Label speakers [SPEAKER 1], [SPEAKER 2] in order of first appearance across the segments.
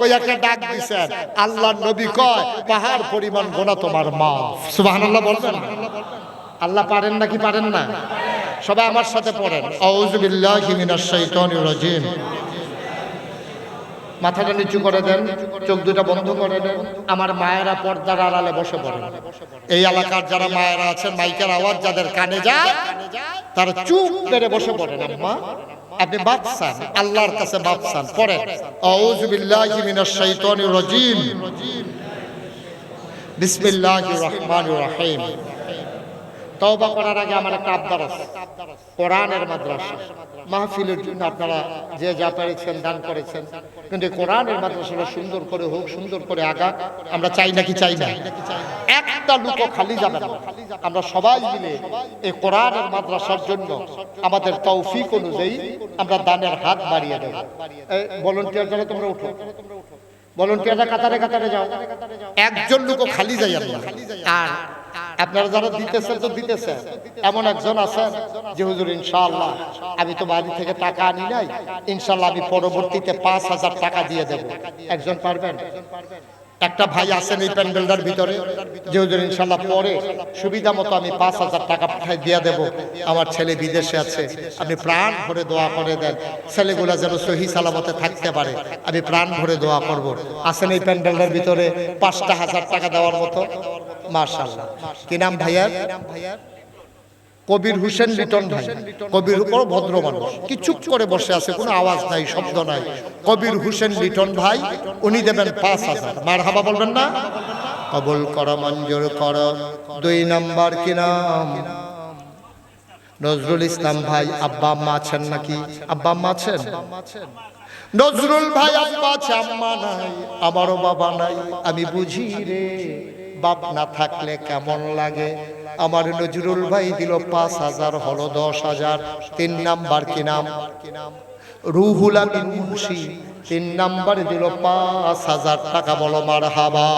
[SPEAKER 1] কইয়াকে ডাক দিছেন? আল্লাহ নবী কয়, পাহাড় পরিমাণ গোনা তোমার মা সুবহানাল্লাহ বলবেন? আল্লাহ পারেন নাকি পারেন না? সবাই আমার সাথে পড়েন। আউযু বিল্লাহি মিনাশ শাইতানির রাজিম। মাথাটা নিচু করে দেন, চোখ দুটা বন্ধ করে দেন। আমার মায়েরা পর্দার আড়ালে বসে পড়েন। এই এলাকার যারা মায়েরা আছেন, মাইকের আওয়াজ যাদের কানে যায়, তারা চুপ মেরে বসে পড়েন, আম্মা। আপনি বাপসান আল্লাহর কাছে বাপসান পড়েন। আউযু বিল্লাহি মিনাশ শাইতানির রাজিম। বিসমিল্লাহির রহমানির রহিম। তওবা করার আগে আমার একটা আবদার আছে। কোরআনের মাদ্রাসা। মাহফিলের জন্য আপনারা যে যা পেরেছেন, দান করেছেন। কিন্তু কোরআনের মাদ্রাসাটা সুন্দর করে হোক, সুন্দর করে আগা, আমরা চাই নাকি চাই না? একটা লুকো খালি যাবে না। আমরা সবাই মিলে এই কোরআনের মাদ্রাসার জন্য আমাদের তৌফিক অনুযায়ী আমরা দানের হাত বাড়িয়ে দেব। ভলেন্টিয়ার যারা তোমরা উঠো। ভলেন্টিয়াররা কাতারে কাতারে যাও। একজন লোকও খালি যাই আর আপনারা যারা দিতেছেন তো দিতেছেন। এমন একজন আছেন যে, হুজুর, ইনশাআল্লাহ, আমি তো বাড়ি থেকে টাকা আনি নাই। ইনশাআল্লাহ আমি পরবর্তীতে পাঁচ হাজার টাকা দিয়ে দেব। একজন পারবেন? একটা ভাই আছেন এই প্যান্ডেলটার ভিতরে, যে, হুজুর ইনশাল্লাহ পরে সুবিধা মতো আমি পাঁচ হাজার টাকা পাঠাই, দিয়ে দেব। আমার ছেলে বিদেশে আছে। আপনি প্রাণ ভরে দোয়া করে দেন। ছেলেগুলা যেন সহি সালামতে থাকতে পারে। আমি প্রাণ ভরে দোয়া করব। আছেন এই প্যান্ডেলটার ভিতরে পাঁচটা হাজার টাকা দেওয়ার মতো। কি নাম ভাইয়ার? কবির হোসেন লিটন ভাই। কবির উপর ভদ্র মানুষ। কি চুপ করে বসে আছে, কোনো আওয়াজ নাই, শব্দ নাই। কবির হোসেন লিটন ভাই, উনি দেবেন পাঁচ হাজার। মার হাবা বলবেন না? কবল কর, মঞ্জুর কর, দুই নাম্বার কি নাম? নজরুল ইসলাম ভাই, আব্বা, আম্মা আছেন নাকি? আব্বা, আম্মা আছেন? নজরুল ভাই, আব্বা আছে, আম্মা নাই, আমারও বাবা নাই। আমি বুঝি রে বাপ না থাকলে কেমন লাগে? আমার নজরুল ভাই দিল পাঁচ হাজার, হলো দশ হাজার। তিন নাম্বার কি নাম? রুহুল আমিন মুন্সি। তিন নাম্বার দিল পাঁচ হাজার টাকা, বলো মার হাবা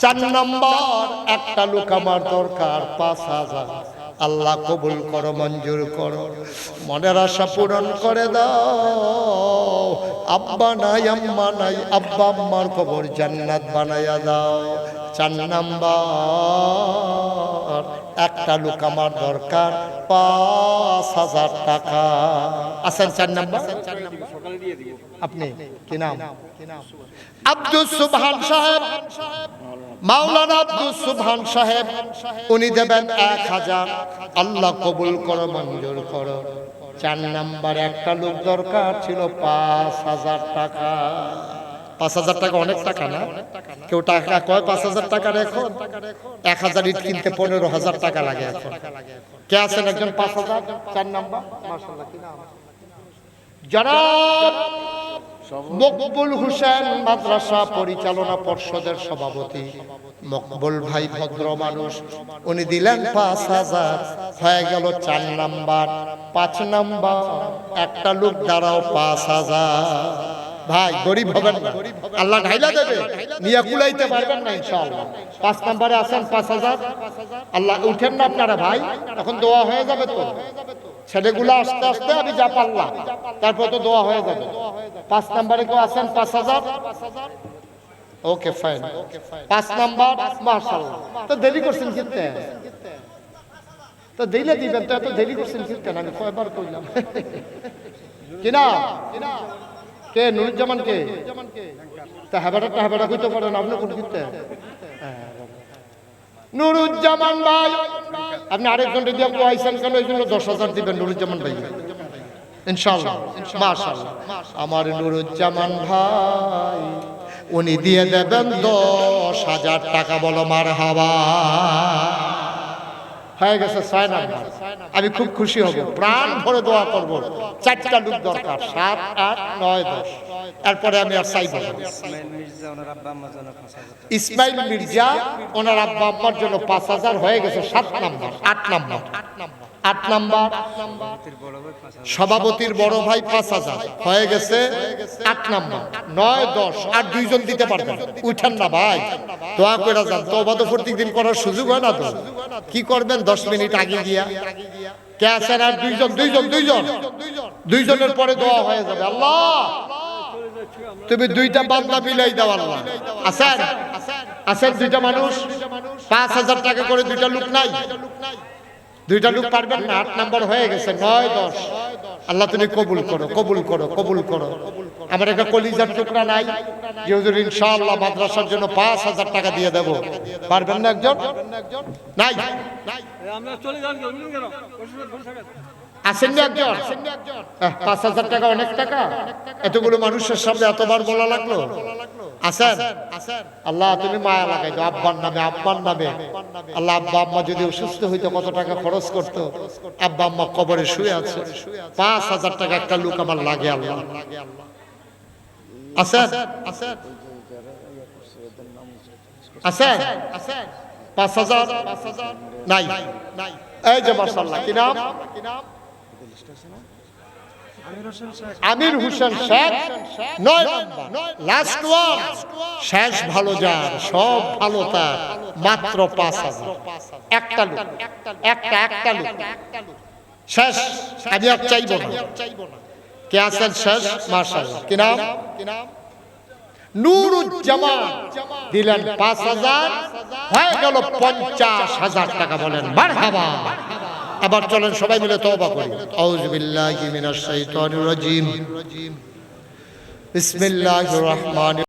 [SPEAKER 1] চার নাম্বার, একটা লোক আমার দরকার, পাঁচ হাজার। আল্লাহ কবুল করো, মঞ্জুর করো। মনের আশা পূরণ করে দাও। আব্বা নাই, আম্মা নাই, আব্বা, আম্মার কবর জান্নাত বানাইয়া দাও। চার নাম্বার। একটা লোক আমার দরকার, পাঁচ হাজার টাকা। আছেন চার নাম্বার? আপনি, কি নাম? আব্দুল সুবহান সাহেব। মাওলানা আব্দুল সুবহান সাহেব, উনি দেবেন এক হাজার। আল্লাহ কবুল করো, মঞ্জুর করো। চার নাম্বার একটা লোক দরকার ছিল, পাঁচ হাজার টাকা। পাঁচ হাজার টাকা অনেক টাকা না? কেউ টাকা কয় পাঁচ হাজার টাকার এখন? এক হাজার ইট কিনতে পনেরো হাজার টাকা লাগে এখন। কে আছেন একজন পাঁচ হাজার? চার নাম্বার? হোসেন, মাদ্রাসা পরিচালনা পর্ষদের সভাপতি। মকবুল ভাই ভদ্র মানুষ। উনি দিলেন পাঁচ হাজার, হয়ে গেল চার নাম্বার। পাঁচ নাম্বার, একটা লোক দাঁড়াও, পাঁচ হাজার। ভাই, গরিব হবেন না। আল্লাহ ঢাইলা দেবে। নিয়ে কুলাইতে পারবেন না ইনশাআল্লাহ। পাঁচ নাম্বারে আছেন পাঁচ হাজার। আল্লাহ উঠেন না আপনারা ভাই এখন দোয়া হয়ে যাবে তো। ছেলেগুলো আস্তে আস্তে আমি যা পারলাম, তারপর তো দোয়া হয়ে যাবে। পাঁচ নাম্বারে কেউ আছেন পাঁচ হাজার? ওকে ফাইন পাঁচ নাম্বার মার্শাল্লাহ তো দেরি করছেন কিনতে? তো দিলে দিবেন, তো এত দেরি করছেন কিনতে আমি কয়বার কইলাম? কিনা? কে? নুরুজ্জামান কে তা হ্যাবাটা হ্যাবাটা কইতে পারেন, আপনি কোন কিনতে নুরুজ্জামান ভাই, আপনি আরেকজন দিয়ে কোয়াইছেন কেন? এই জন্য দশ হাজার দিবেন নুরুজ্জামান ভাই ইনশাল্লাহ মাশাল্লাহ আমার নুরুজ্জামান ভাই, উনি দিয়ে দেবেন দশ হাজার টাকা বলো মার হাওয়া হয়ে গেছে ছয় নাম্বার। আমি খুব খুশি হব। প্রাণ ভরে দোয়া করব। চারটা লোক দরকার, সাত, আট, নয়, দশ। এরপরে আমি আর চাইব ইসমাইল মির্জা, ওনার আব্বা আব্বার জন্য পাঁচ হাজার হয়ে গেছে সাত নাম্বার আট নাম্বার আট নাম্বার। সভাপতির বড় ভাই পাঁচ হাজার। হয়ে গেছে আট নাম্বার। নয়, দশ, আর দুইজন দিতে পারবেন উঠেন না ভাই। দোয়া করে যান। তো তো প্রত্যেক করার সুযোগ হয় না তো। কি করবেন দশ মিনিট আগে গিয়া? কে আছেন আর দুইজন দুইজন দুইজন। দুইজনের পরে দোয়া হয়ে যাবে। আল্লাহ! তুমি দুইটা বান্দা বিলাই দাও আল্লাহ। আছেন? আছেন দুইটা মানুষ? পাঁচ হাজার টাকা করে দুইটা লোক নাই? দুইটা লোক পারবেন না আট নাম্বার হয়ে গেছে নয় দশ। আল্লাহ তুমি কবুল করো কবুল করো কবুল করো। আমার একটা কলিজার টুকরা নাই যে হুজুর ইনশাআল্লাহ মাদ্রাসার জন্য পাঁচ হাজার টাকা দিয়ে দেবো। পারবেন না একজন? নাই। আসেন না একজন? পাঁচ হাজার টাকা অনেক টাকা? এতগুলো মানুষের সামনে এতবার বলা লাগল? আসেন আল্লাহ তুমি মায়া লাগাই দাও আব্বার নামে আব্বার নামে। আল্লাহ আব্বা আম্মা যদি অসুস্থ হইতো কত টাকা খরচ করতো? আব্বা আম্মা কবরে শুয়ে আছে। পাঁচ হাজার টাকা একটা লোক আমার লাগে আল্লাহ। আসেন আসেন পাঁচ হাজার? নাই। নাই এই যে মার্শাল্লাহ কি নাম? আমির হোসেন শেখ নয় লাস্ট ওয়ান শেষ ভালো যার, সব ভালো তার, মাত্র পাঁচ হাজার। একটা লোক একটা একটা লোক শেষ, আমি আর চাইব না। কে আছেন শেষ? মার্শাল্লাহ কি নাম? নুরুজ্জামান। দিলেন পাঁচ হাজার, হয়ে গেল পঞ্চাশ হাজার টাকা বলেন। মারহাবা। আবার চলেন সবাই মিলে তওবা করি। আউযু বিল্লাহি মিনাশ শাইতানির রাজিম। বিসমিল্লাহির রহমানির